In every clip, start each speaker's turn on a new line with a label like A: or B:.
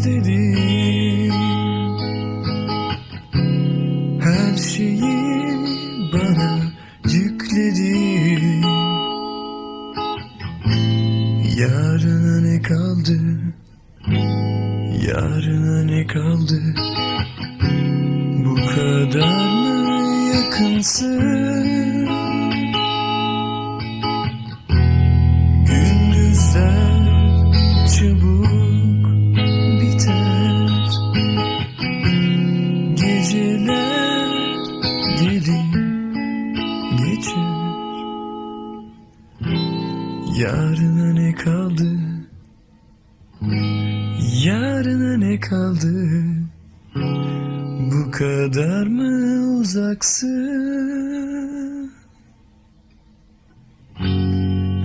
A: istedim Her şeyi bana yükledin. Yarına ne kaldı? Yarına ne kaldı? Bu kadar mı yakınsın? Geçer Yarına ne kaldı? Yarına ne kaldı? Bu kadar mı uzaksın?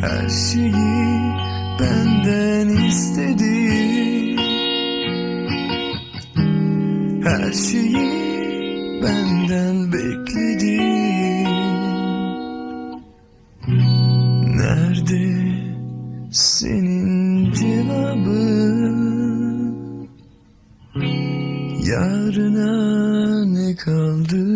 A: Her şeyi benden istedi Her şeyi benden bekledi Senin cevabın Yarına ne kaldı?